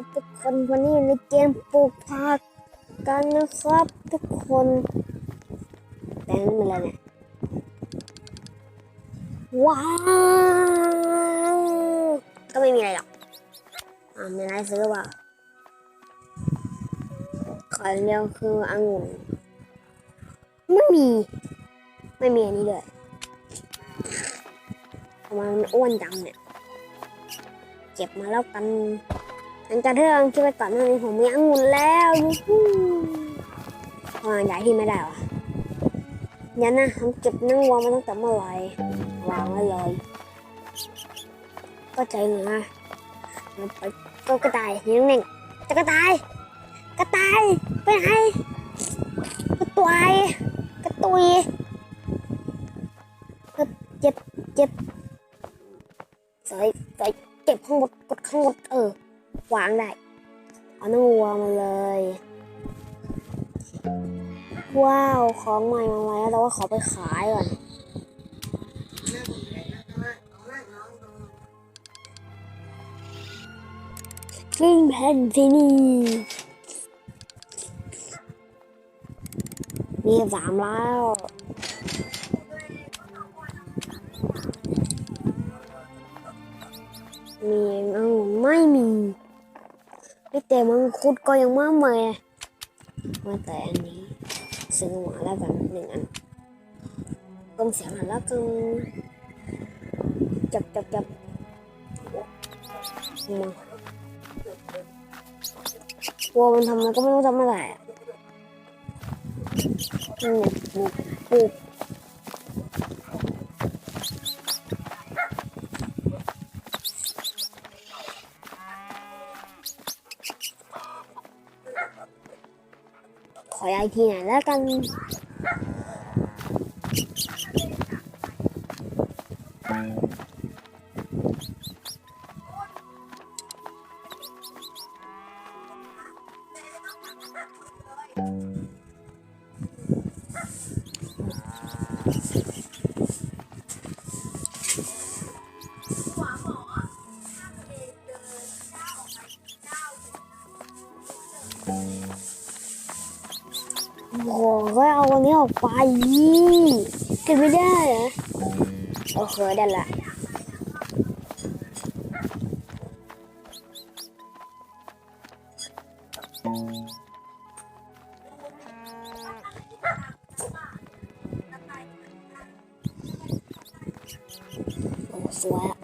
ครับทุกคนวันนี้อยู่ในเกมปลูกผักกันนะครับทุกคนแต่นั่นเป็นอะไรเนี่ยว้าวก็ไม่มีอะไรหรอกอ่าไม่ได้ซื้อว่าขอเดียวคือองุ่นไม่มี ไม่มีอันนี้เลยทำไมมันอ้วนจังเนี่ย เก็บมาแล้วกัน หลังจากที่เราคิดไปก่อนหน้านี้ผมมีองุ่นแล้วยูฮูวางใหญ่ที่ไม่ได้วะเดี๋ยวนะผมเก็บนั่งวางมาตั้งแต่เมื่อไหร่วางไว้เลยก็ใจนะมันไปก็กระต่ายยังหนึ่งจะกระต่าย กระต่ายไปไหนกระต่ายกระตุยก็เจ็บเจ็บใส่ใส่เก็บข้างบนกดข้างบนเออ วางได้ เอาน้ำวัวมาเลย ว้าว ของใหม่มาแล้วแต่ว่าขอไปขายก่อนกิ้งแผ่นที่นี่มีสามแล้วมีองุ่นไม่มี แต่มังคุดก็ยังไม่มามาแต่อันนี้ซื้อมาแล้วกันหนึ่งอันกลมเสียงหันแล้วกันจับจับจับมาวัวมันทำอะไรก็ไม่รู้ทำอะไรอะนี่บุ ขอย้ายที่อยแล้วกัน ออกไปเก็บไม่ได้เหรอโอเคได้ละสวยอะ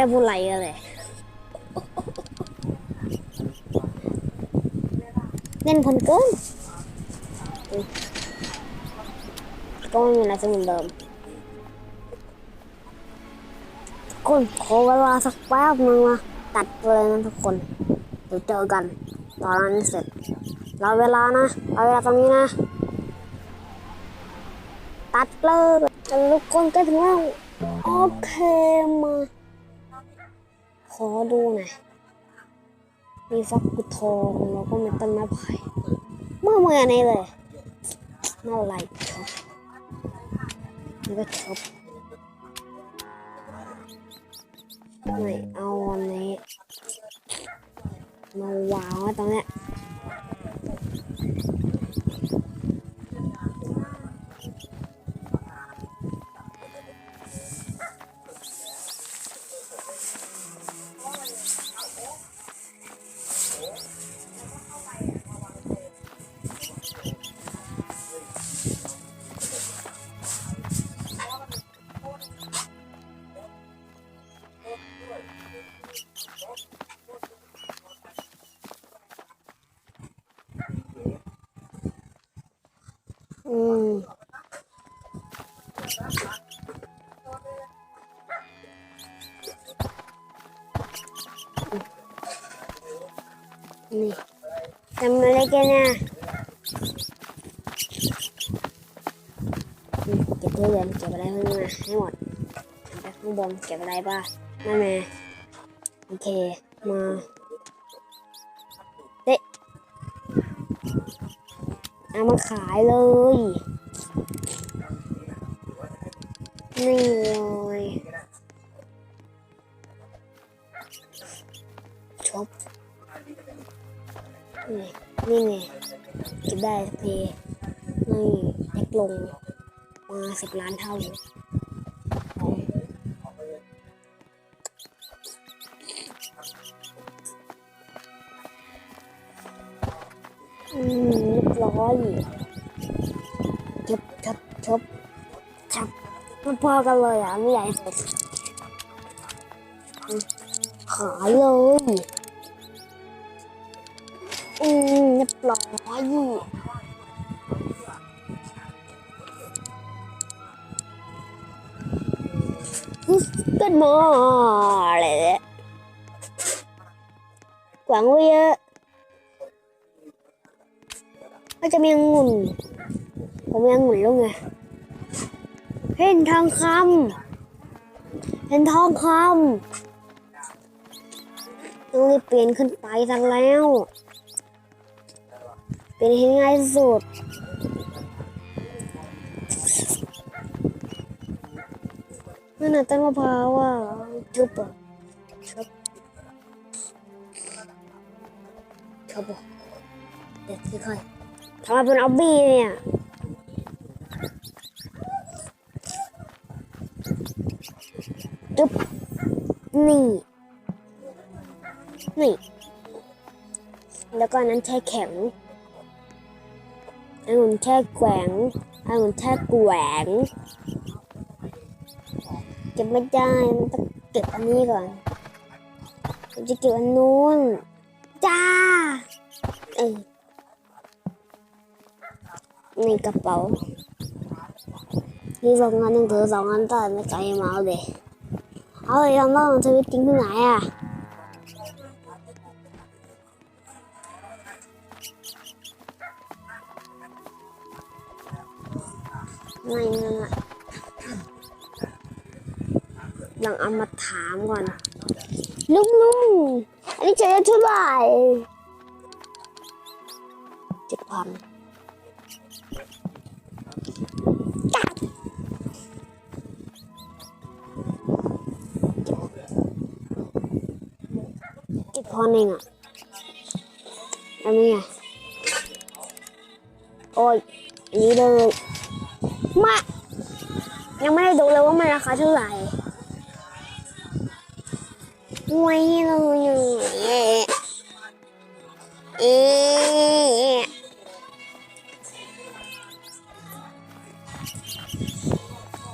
ไม่ได้พูดอะไรเลย เล่นคนเกินอืมก็ไม่มีอะไรจะเหมือนเดิมทุกคนขอเวลาสักแป๊บนึงนะตัดเลยนะทุกคนเดี๋ยวเจอกัน ตอนนั้นเสร็จรอเวลานะรอเวลาตรงนี้นะ ตัดเลยล้วทุกคนก็ถึงว่าโอเคมา ขอดูหน่อยมีฟักกุทองแล้วก็มีต้นไม้ไผ่เมื่อเมื่อนี้เลยเมื่อไหรครับมันก็ชอบไม่เอาอันนี้มาวางไว้ตรงเนี้ นี่ทำอะไรกันนะเก็บทุเรียนเก็บอะไรพวกนี้มาให้หมดไปข้างบนเก็บอะไรบ้างนั่นไงโอเค มาเด็เอามาขายเลยนี่เลย นี่นี่ไงเก็บได้สักทีนี่เล็กลงมาสิบล้านเท่าอืมเรียบร้อยชบชบชบชับมันพอกันเลยอะไม่ใหญ่สุดอืมขายเลย อืมเรียบร้อยก็มาเลยกวางไว้เยอะก็จะมีองุ่นผมมีองุ่นแล้วไงเห็นทองคำเห็นทองคำต้องรีบเปลี่ยนขึ้นไปทันแล้ว เป็นง่ายสุด นั่นน่ะต้นมะพร้าวอะชุบอะชุบชุบอะเด็ดที่ค่อยทำไมเป็นออบบี้เนี่ยจุ๊บนี่ นี่ แล้วก็นั้นแช่แข็ง อันนั้นแช่แกว่งอันนั้นแช่แกว่งเก็บไม่ได้มันต้องเก็บอันนี้ก่อนมันจะเก็บอันนู้นจ้าเออในกระเป๋านี่สองอันหนึ่งถือสองอันต่ไม่ใจมาเอาเด็เอาเลยลองลองชีวิตจริงที่ไหนอะ ไม่นั่นแหละลองเอามาถามก่อน ลุงลุงอันนี้จะได้เท่าไหร่เจ็ดพันจัดเจ็ดพันเองอะอันนี้ไงโอ้ยอันนี้เลย มายังไม่ได้ดูเลยว่ามันราคาเท่าไหร่ไว้เลยเอ๊ะเอ๊ะ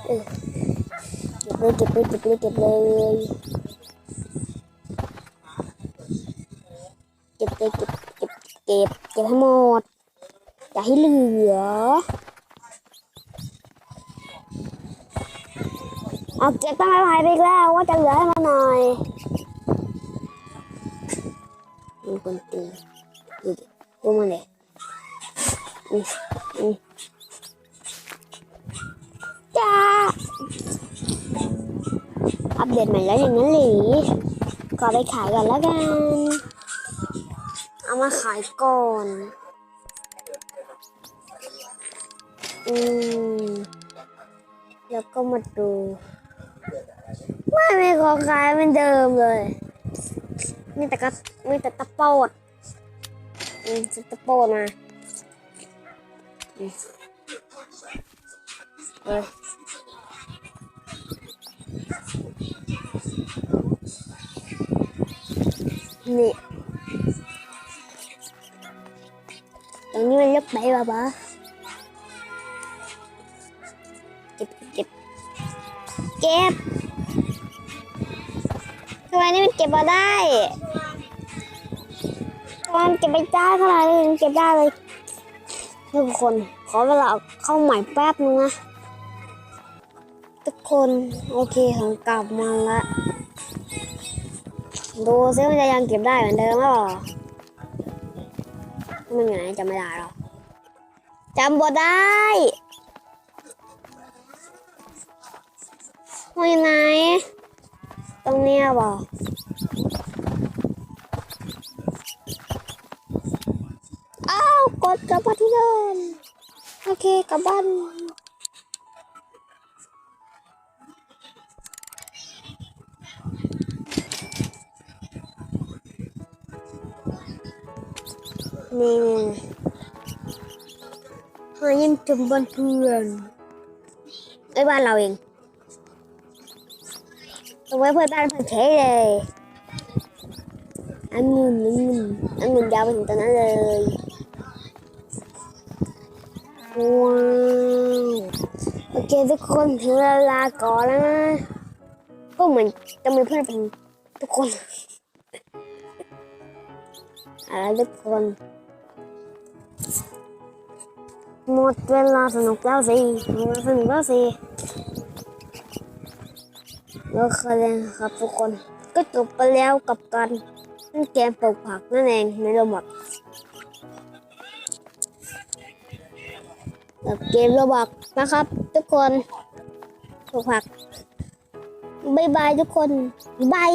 เออเก็บเลยเก็บเลยเก็บเลยเก็บเลยเก็บเลยเก็บเก็บเก็บเก็บให้หมดอย่าให้เหลือ เอาเก็บตั้งแต่หายไปแล้วว่าจะเหลือให้มาหน่อยมีคนตีดูดิดูมันเลยอืมอืมจ้าอัปเดตใหม่แล้วอย่างนั้นหรือก็ไปขายก่อนแล้วกัน เอามาขายก่อน อืม แล้วก็มาดู ไม่ไมีของขายเหมือนเดิมเลย มีแต่กระมีแต่ตะโปดอืมซื้อตะโปดมาเออนี่ตรงนี้มันเล็กไปป่ะปะเก็บเก็บเก็บ ทำไมนี่มันเก็บมาได้ตอนเก็บไปได้เท่าไรเลยเก็บได้เลยทุกคน ขอเวลาเข้าใหม่แป๊บนึงนะ ทุกคน โอเคของกลับมาละดูซิมันจะยังเก็บได้เหมือนเดิมหรือเปล่ามันอยู่ไหนจำไม่ได้หรอกจำบ่ได้มันอยู่ไหน ตรงเนี้ยเปล่าอ้าวกดกลับมาที่เดิมโอเคกลับบ้านนี่หายิ้มจุ่มบนเพื่อนไอ้ยบ้านเราเอง เอาไว้เพื่อนบ้านเพื่อนเฉยเลยอันงุ่นอันงุ่นอันงุ่นยาวไปถึงตรงนั้นเลยว้าวโอเคทุกคนถึงเวลาก่อนแล้วนะก็เหมือนจะมีเพื่อนเป็นทุกคนอะไรทุกคนหมดเวลาสนุกแล้วสิหมดเวลาสนุกแล้วสิ แล้วคะแนนครับทุกคนก็จบไปแล้วกับการเล่นเกมปลูกผักนั่นเองในโรบอทกับเกมโรบอทนะครับ ทุกคนปลูกผัก บ๊ายบายทุกคน บาย